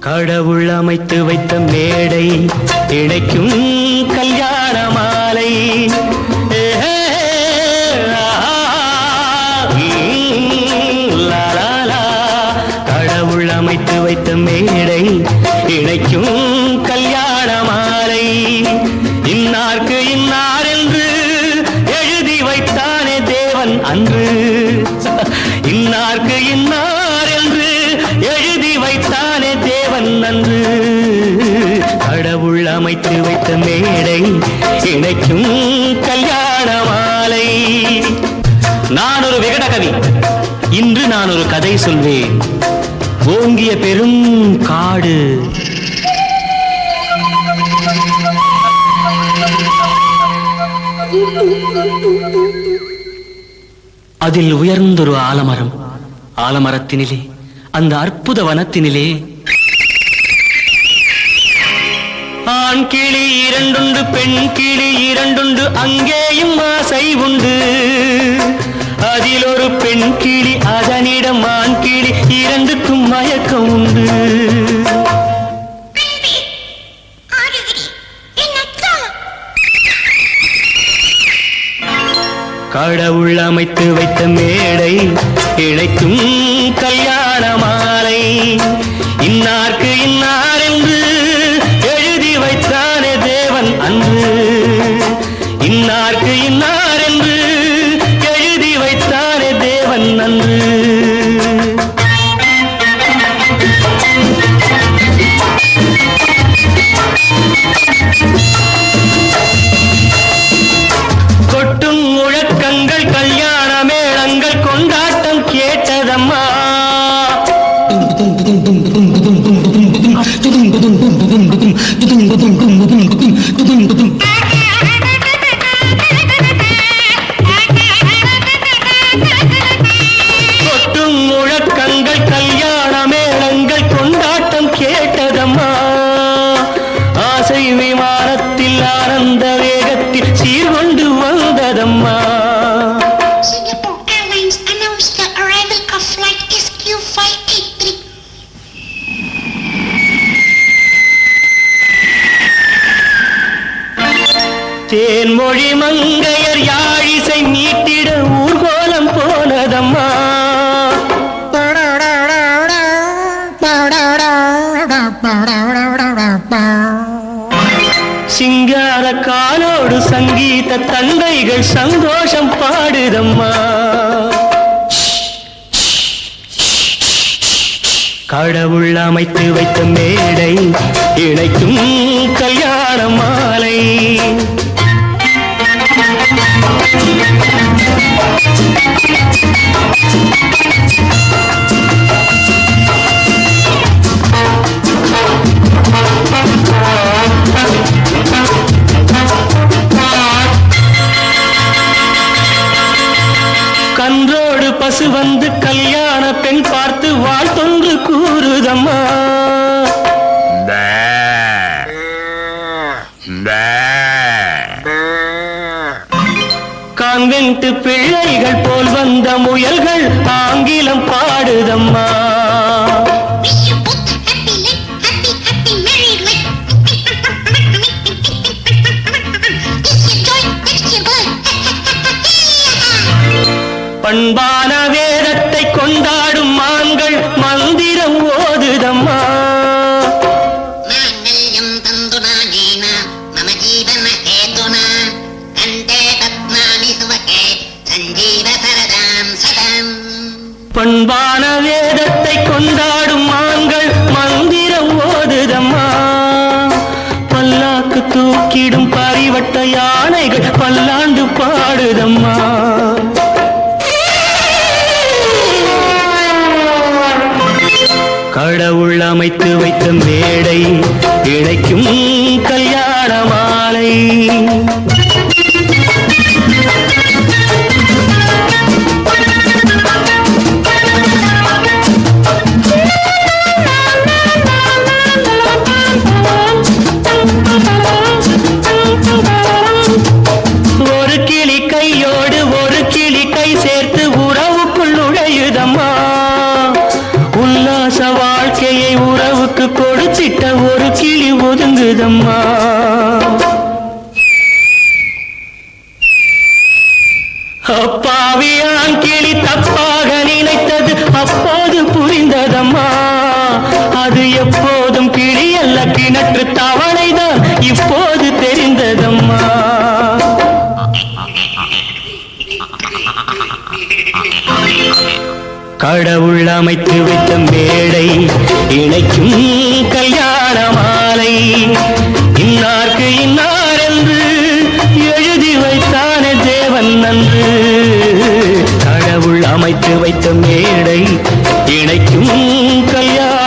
கடவுள் அமைத்து வைத்த மேடை இணைக்கும் அன்று. இன்னார்க்கு இன்னார் என்று எழுதி வைத்தானே தேவன் அன்று. கடவுள் அமைத்து வைத்த மேடை இணைக்கும் கல்யாண மாலை. நான் ஒரு விகடகவி இன்று நான் ஒரு கதை சொல்வேன். ஓங்கிய பெரும் காடு. அதில் உயர்ந்தொரு ஆலமரம். ஆலமரத்தினிலே அந்த அற்புத வனத்தினிலே. ஆண் கிளி இரண்டுண்டு பெண் கிளி இரண்டுண்டு அங்கேயும் ஆசை உண்டு. அதில் ஒரு பெண் கிளி அதனிடம் ஆண் கிளி இரண்டுக்கும் மயக்கம் உண்டு. கடவுள் அமைத்து வைத்த மேடை இணைக்கும் கல்யாண மாலை. இன்னார்க்கு இன்னார் gutung gutung gutung gutung gutung gutung gutung gutung Thenmozhi மங்கையர் யாழிசை மீட்டிட ஊர்கோலம் போனதம்மா. சிங்கார காலோடு சங்கீத தந்தைகள் சந்தோஷம் பாடுதம்மா. கடவுள் அமைத்து வைத்த மேடை இணைக்கும் கல்யாண மாலை. கன்றோடு பசு வந்து கல்யாண பெண் பார்த்து வாழ்த்தொன்று கூறுதம்மா. வெள்ளம் வென்று பிள்ளைகள் போல் வந்த முயல்கள் ஆங்கிலம் பாடுதம்மா பண்பான வேதத்தை கொண்டாடும் மான்கள் மந்திரம் ஓதுதம்மா சஞ்சீவ சரதாம் சதம். பண்பான வேதத்தை கொண்டாடும் மான்கள் மந்திரம் ஓதுதம்மா. பல்லாக்கு தூக்கிடும் பரிவட்ட யானைகள் பல்லாண்டு பாடுதம்மா. கடவுள் அமைத்து வைத்த மேடை இழைக்கும் கல்யாண மாலை. கிளியோடு ஒரு கிளி கை சேர்த்து உறவுக்குள் நுழையுதம்மா. உல்லாச வாழ்க்கையை உறவுக்கு கொடுத்துட்ட ஒரு கிளி ஒதுங்குதம்மா. அப்பாவியான் கிளி தப்பாக நினைத்தது அப்போது புரிந்ததம்மா. அது எப்போதும் கிளியல்ல கிணற்று தவணைதான் இப்போது தெரியும். கடவுள் அமைத்து வைத்த மேடை இணைக்கும் கல்யாண மாலை. இன்னார்க்கு இன்னார் என்று எழுதி வைத்தானே தேவன் நன்று கடவுள் அமைத்து வைத்த மேடை இணைக்கும் கல்யாண